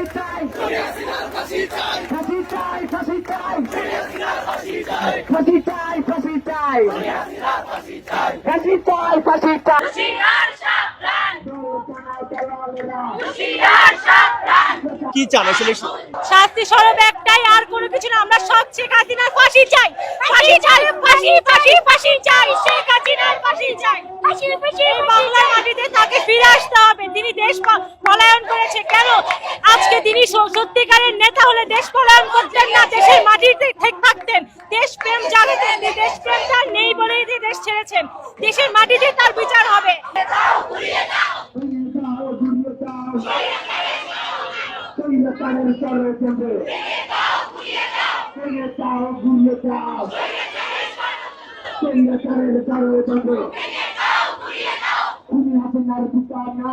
ফাঁসি চাই। ফাঁসি চাই ফাঁসি চাই ফাঁসি চাই ফাঁসি চাই ফাঁসি চাই হুশিয়ার সাবধান কি চান আসলে? শাস্তি স্বরূপ একটাই আর কোনো কিছু না। আমরা সব শেখ হাসিনার ফাঁসি চাই। ফাঁসি চাই ফাঁসি ফাঁসি ফাঁসি চাই। শেখ হাসিনার ফাঁসি চাই। ফাঁসি ফাঁসি এই বাংলার মাটিতে তাকে ফিরে আসতে হবে। তিনি দেশ পলায়ন করেছে। কেন? আজকে তিনি সত্যিকারের নেতা হলে দেশ পলায়ন করতেন না, দেশের মাটিতে থেকে থাকতেন। দেশপ্রেম জানাতেন দেশপ্রেম তার নেই বলেই যে দেশ ছেড়েছেন। দেশের মাটিতে তার বিচার হবে। আপনার পিতা না